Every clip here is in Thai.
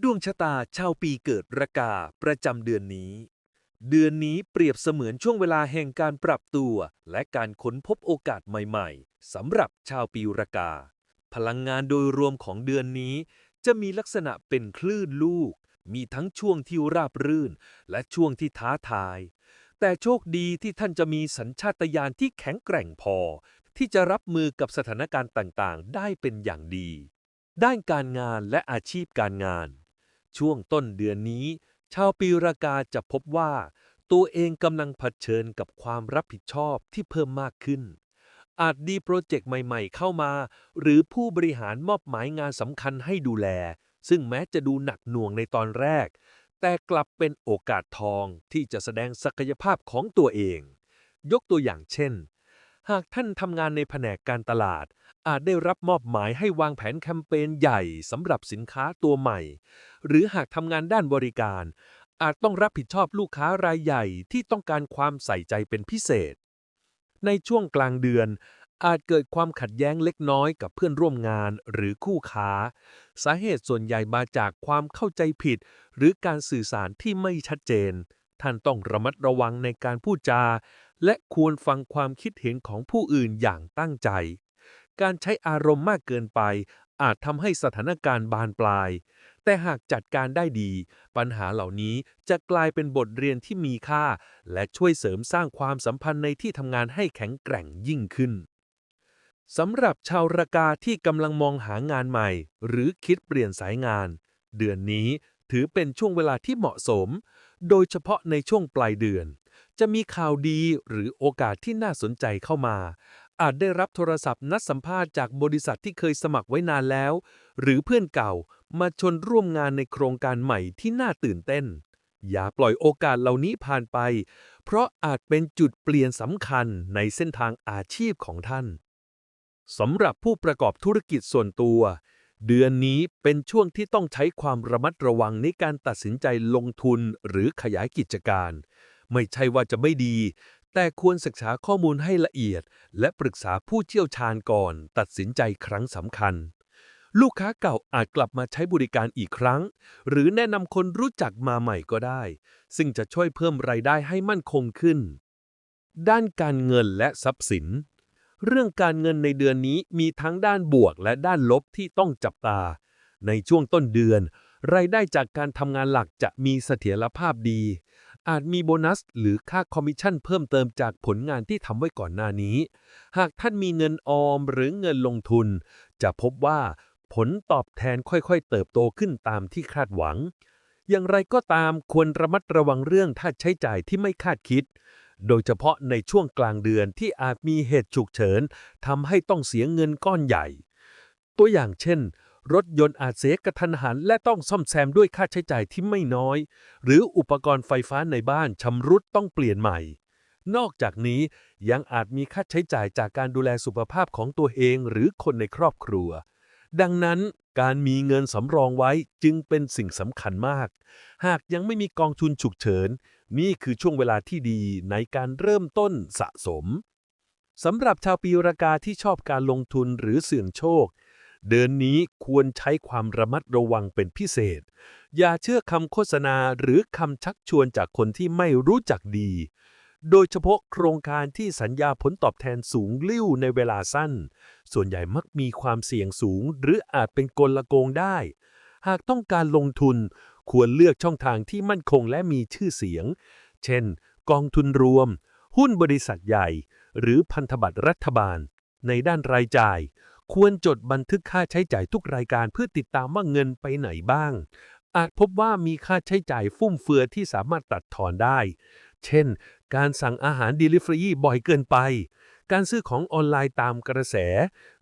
ดวงชะตาชาวปีเกิดระกาประจำเดือนนี้ เดือนนี้เปรียบเสมือนช่วงเวลาแห่งการปรับตัว และการค้นพบโอกาสใหม่ๆสำหรับชาวปีระกา พลังงานโดยรวมของเดือนนี้ จะมีลักษณะเป็นคลื่นลูก มีทั้งช่วงที่ราบรื่น และช่วงที่ท้าทาย แต่โชคดีที่ท่านจะมีสัญชาตญาณที่แข็งแกร่งพอ ที่จะรับมือกับสถานการณ์ต่างๆ ได้เป็นอย่างดี ด้านการงานและอาชีพการงาน ช่วงต้นเดือนนี้ ชาวปีรากาจะพบว่า ตัวเองกำลังเผชิญกับความรับผิดชอบที่เพิ่มมากขึ้น อาจดีโปรเจกต์ใหม่ๆเข้ามา หรือผู้บริหารมอบหมายงานสำคัญให้ดูแล ซึ่งแม้จะดูหนักหน่วงในตอนแรก แต่กลับเป็นโอกาสทองที่จะแสดงศักยภาพของตัวเอง ยกตัวอย่างเช่น หากท่านทำงานในแผนกการตลาด อาจได้รับมอบหมายให้วางแผนแคมเปญใหญ่สำหรับสินค้าตัวใหม่ หรือหากทำงานด้านบริการ อาจต้องรับผิดชอบลูกค้ารายใหญ่ที่ต้องการความใส่ใจเป็นพิเศษ ในช่วงกลางเดือน อาจเกิดความขัดแย้งเล็กน้อยกับเพื่อนร่วมงานหรือคู่ค้า สาเหตุส่วนใหญ่มาจากความเข้าใจผิด หรือการสื่อสารที่ไม่ชัดเจน ท่านต้องระมัดระวังในการพูดจา และควรฟังความคิดเห็นของผู้อื่นอย่างตั้งใจ การใช้อารมณ์มากเกินไป อาจทำให้สถานการณ์บานปลาย แต่หากจัดการได้ดี ปัญหาเหล่านี้จะกลายเป็นบทเรียนที่มีค่า และช่วยเสริมสร้างความสัมพันธ์ในที่ทำงานให้แข็งแกร่งยิ่งขึ้นสำหรับชาวระกาที่กำลังมองหางานใหม่ หรือคิดเปลี่ยนสายงาน เดือนนี้ถือเป็นช่วงเวลาที่เหมาะสม โดยเฉพาะในช่วงปลายเดือน จะมีข่าวดีหรือโอกาสที่น่าสนใจเข้ามา อาจได้รับโทรศัพท์นัดสัมภาษณ์จากบริษัทที่เคยสมัครไว้นานแล้ว หรือเพื่อนเก่ามาชนร่วมงานในโครงการใหม่ที่น่าตื่นเต้น อย่าปล่อยโอกาสเหล่านี้ผ่านไป เพราะอาจเป็นจุดเปลี่ยนสำคัญในเส้นทางอาชีพของท่านสำหรับผู้ประกอบธุรกิจส่วนตัว เดือนนี้เป็นช่วงที่ต้องใช้ความระมัดระวังในการตัดสินใจลงทุนหรือขยายกิจการ ไม่ใช่ว่าจะไม่ดี แต่ควรศึกษาข้อมูลให้ละเอียด และปรึกษาผู้เชี่ยวชาญก่อน ตัดสินใจครั้งสำคัญ ลูกค้าเก่าอาจกลับมาใช้บริการอีกครั้ง หรือแนะนำคนรู้จักมาใหม่ก็ได้ ซึ่งจะช่วยเพิ่มรายได้ให้มั่นคงขึ้น ด้านการเงินและทรัพย์สินเรื่องการเงินในเดือนนี้มีทั้งด้านบวกและด้านลบที่ต้องจับตา ในช่วงต้นเดือน รายได้จากการทำงานหลักจะมีเสถียรภาพดี อาจมีโบนัสหรือค่าคอมมิชชั่นเพิ่มเติมจากผลงานที่ทำไว้ก่อนหน้านี้ หากท่านมีเงินออมหรือเงินลงทุน จะพบว่าผลตอบแทนค่อยๆ เติบโตขึ้นตามที่คาดหวัง อย่างไรก็ตามควรระมัดระวังเรื่องค่าใช้จ่ายที่ไม่คาดคิด โดยเฉพาะในช่วงกลางเดือนที่อาจมีเหตุฉุกเฉินทำให้ต้องเสียเงินก้อนใหญ่ ตัวอย่างเช่น รถยนต์อาจเสียกระทันหันและต้องซ่อมแซมด้วยค่าใช้จ่ายที่ไม่น้อย หรืออุปกรณ์ไฟฟ้าในบ้านชำรุดต้องเปลี่ยนใหม่ นอกจากนี้ยังอาจมีค่าใช้จ่ายจากการดูแลสุขภาพของตัวเองหรือคนในครอบครัว ดังนั้นการมีเงินสำรองไว้จึงเป็นสิ่งสำคัญมาก หากยังไม่มีกองทุนฉุกเฉิน นี่คือช่วงเวลาที่ดีในการเริ่มต้นสะสมสำหรับชาวปีรากาที่ชอบการลงทุนหรือเสี่ยงโชค เดือนนี้ควรใช้ความระมัดระวังเป็นพิเศษ อย่าเชื่อคำโฆษณาหรือคำชักชวนจากคนที่ไม่รู้จักดี โดยเฉพาะโครงการที่สัญญาผลตอบแทนสูงลิ่วในเวลาสั้น ส่วนใหญ่มักมีความเสี่ยงสูง หรืออาจเป็นกลโกงได้ หากต้องการลงทุน ควรเลือกช่องทางที่มั่นคงและมีชื่อเสียง เช่น กองทุนรวม หุ้นบริษัทใหญ่ หรือพันธบัตรรัฐบาล ในด้านรายจ่าย ควรจดบันทึกค่าใช้จ่ายทุกรายการเพื่อติดตามว่าเงินไปไหนบ้าง อาจพบว่ามีค่าใช้จ่ายฟุ่มเฟือยที่สามารถตัดทอนได้ เช่น การสั่งอาหาร Delivery บ่อยเกินไป การซื้อของออนไลน์ตามกระแส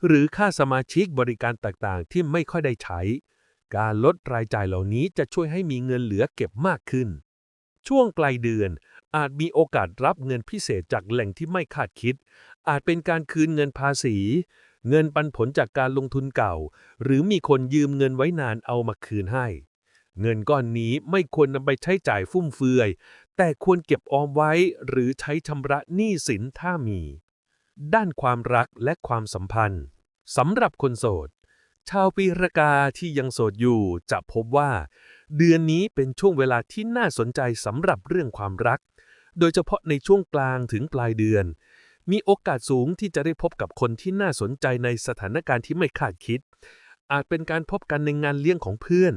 หรือค่าสมาชิกบริการต่างๆ ที่ไม่ค่อยได้ใช้ การลดรายจ่ายเหล่านี้จะช่วยให้มีเงินเหลือเก็บมากขึ้น ช่วงปลายเดือนอาจมีโอกาสรับเงินพิเศษจากแหล่งที่ไม่คาดคิด อาจเป็นการคืนเงินภาษี เงินปันผลจากการลงทุนเก่า หรือมีคนยืมเงินไว้นานเอามาคืนให้ เงินก้อนนี้ไม่ควรนำไปใช้จ่ายฟุ่มเฟือย แต่ควรเก็บออมไว้หรือใช้ชำระหนี้สินถ้ามี ด้านความรักและความสัมพันธ์สำหรับคนโสด ชาวปีรากาที่ยังโสดอยู่จะพบว่า เดือนนี้เป็นช่วงเวลาที่น่าสนใจสำหรับเรื่องความรัก โดยเฉพาะในช่วงกลางถึงปลายเดือน มีโอกาสสูงที่จะได้พบกับคนที่น่าสนใจในสถานการณ์ที่ไม่คาดคิด อาจเป็นการพบกันในงานเลี้ยงของเพื่อน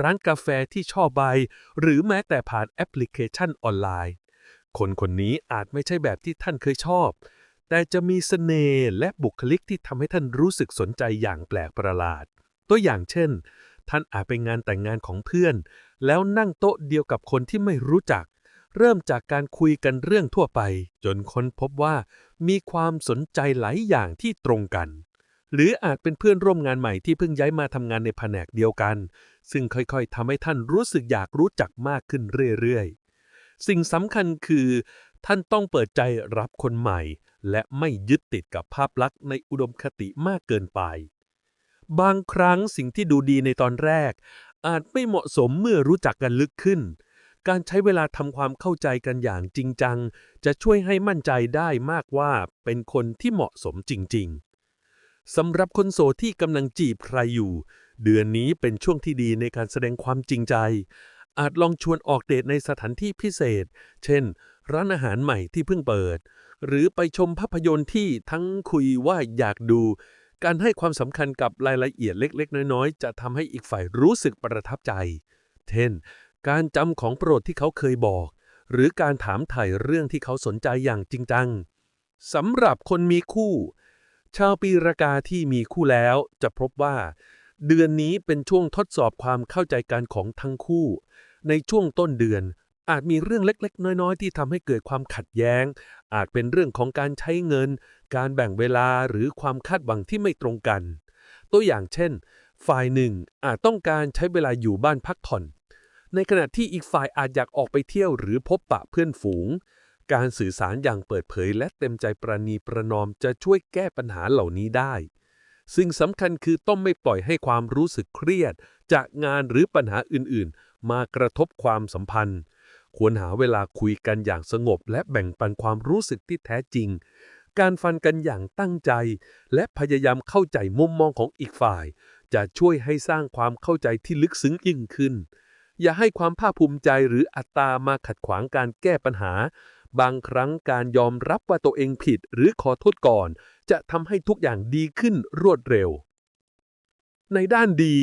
ร้านกาแฟที่ชอบใบ หรือแม้แต่ผ่านแอปพลิเคชันออนไลน์ คนคนนี้อาจไม่ใช่แบบที่ท่านเคยชอบ แต่จะมีเสน่ห์และบุคลิกที่ทำให้ท่านรู้สึกสนใจอย่างแปลกประหลาด ตัวอย่างเช่น ท่านอาจไปงานแต่งงานของเพื่อน แล้วนั่งโต๊ะเดียวกับคนที่ไม่รู้จัก เริ่มจากการคุยกันเรื่องทั่วไป จนค้นพบว่า มีความสนใจหลายอย่างที่ตรงกัน หรืออาจเป็นเพื่อนร่วมงานใหม่ที่เพิ่งย้ายมาทำงานในแผนกเดียวกัน ซึ่งค่อยๆทำให้ท่านรู้สึกอยากรู้จักมากขึ้นเรื่อยๆ สิ่งสำคัญคือ ท่านต้องเปิดใจรับคนใหม่ และไม่ยึดติดกับภาพลักษณ์ในอุดมคติมากเกินไปบางครั้งสิ่งที่ดูดีในตอนแรก อาจไม่เหมาะสมเมื่อรู้จักกันลึกขึ้น การใช้เวลาทำความเข้าใจกันอย่างจริงจัง จะช่วยให้มั่นใจได้มากว่าเป็นคนที่เหมาะสมจริง ๆสำหรับคนโสดที่กำลังจีบใครอยู่ เดือนนี้เป็นช่วงที่ดีในการแสดงความจริงใจ อาจลองชวนออกเดทในสถานที่พิเศษ เช่น ร้านอาหารใหม่ที่เพิ่งเปิด หรือไปชมภาพยนตร์ที่ทั้งคุยว่าอยากดูการให้ความสำคัญกับรายละเอียดเล็ก ๆ น้อย ๆ จะทำให้อีกฝ่ายรู้สึกประทับใจ เช่น การจำของโปรดที่เขาเคยบอก หรือการถามถ่ายเรื่องที่เขาสนใจอย่างจริงจังสำหรับคนมีคู่ ชาวปีรากาที่มีคู่แล้วจะพบว่า เดือนนี้เป็นช่วงทดสอบความเข้าใจกันของทั้งคู่ ในช่วงต้นเดือนอาจมีเรื่องเล็ก ๆ น้อย ๆ ที่ทำให้เกิดความขัดแย้ง อาจเป็นเรื่องของการใช้เงิน การแบ่งเวลาหรือความคาดหวังที่ไม่ตรงกัน ตัวอย่างเช่น ฝ่ายหนึ่งอาจต้องการใช้เวลาอยู่บ้านพักผ่อน ในขณะที่อีกฝ่ายอาจอยากออกไปเที่ยวหรือพบปะเพื่อนฝูง การสื่อสารอย่างเปิดเผยและเต็มใจประนีประนอมจะช่วยแก้ปัญหาเหล่านี้ได้ สิ่งสำคัญคือต้องไม่ปล่อยให้ความรู้สึกเครียด จากงานหรือปัญหาอื่นๆ มากระทบความสัมพันธ์ ควรหาเวลาคุยกันอย่างสงบ และแบ่งปันความรู้สึกที่แท้จริง การฟันกันอย่างตั้งใจ และพยายามเข้าใจมุมมองของอีกฝ่าย จะช่วยให้สร้างความเข้าใจที่ลึกซึ้งยิ่งขึ้น อย่าให้ความภาคภูมิใจหรืออัตตามาขัดขวางการแก้ปัญหา บางครั้งการยอมรับว่าตัวเองผิดหรือขอโทษก่อน จะทำให้ทุกอย่างดีขึ้นรวดเร็ว ในด้านดี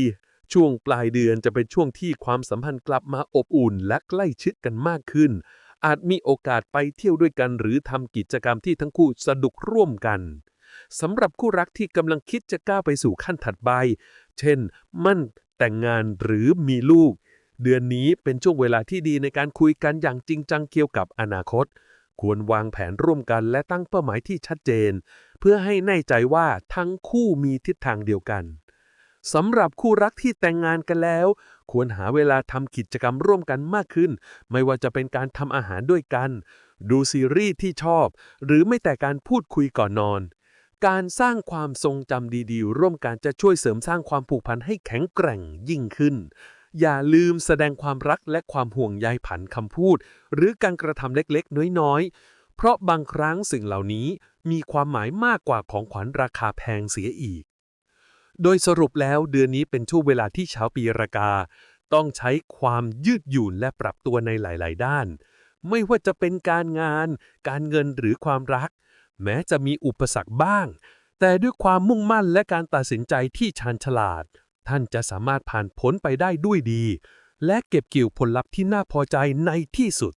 ช่วงปลายเดือนจะเป็นช่วงที่ความสัมพันธ์กลับมาอบอุ่นและใกล้ชิดกันมากขึ้น อาจมีโอกาสไปเที่ยวด้วยกัน หรือทำกิจกรรมที่ทั้งคู่สนุกร่วมกันสำหรับคู่รักที่กำลังคิดจะก้าวไปสู่ขั้นถัดไป เช่น มั่นแต่งงานหรือมีลูก เดือนนี้เป็นช่วงเวลาที่ดีในการคุยกันอย่างจริงจังเกี่ยวกับอนาคต ควรวางแผนร่วมกันและตั้งเป้าหมายที่ชัดเจน เพื่อให้แน่ใจว่าทั้งคู่มีทิศทางเดียวกันสำหรับคู่รักที่แต่งงานกันแล้ว ควรหาเวลาทำกิจกรรมร่วมกันมากขึ้น ไม่ว่าจะเป็นการทำอาหารด้วยกัน ดูซีรีส์ที่ชอบ หรือไม่แต่การพูดคุยก่อนนอน การสร้างความทรงจำดีๆ ร่วมกันจะช่วยเสริมสร้างความผูกพันให้แข็งแกร่งยิ่งขึ้น อย่าลืมแสดงความรักและความห่วงใยผ่านคำพูด หรือการกระทำเล็กๆ น้อยๆ เพราะบางครั้งสิ่งเหล่านี้มีความหมายมากกว่าของขวัญราคาแพงเสียอีก โดยสรุปแล้วเดือนนี้เป็นช่วงเวลาที่ชาวปีรากา ต้องใช้ความยืดหยุ่นและปรับตัวในหลาย ๆ ด้าน ไม่ว่าจะเป็นการงาน การเงินหรือความรัก แม้จะมีอุปสรรคบ้าง แต่ด้วยความมุ่งมั่นและการตัดสินใจที่ชาญฉลาด ท่านจะสามารถผ่านพ้นไปได้ด้วยดี และเก็บเกี่ยวผลลัพธ์ที่น่าพอใจในที่สุด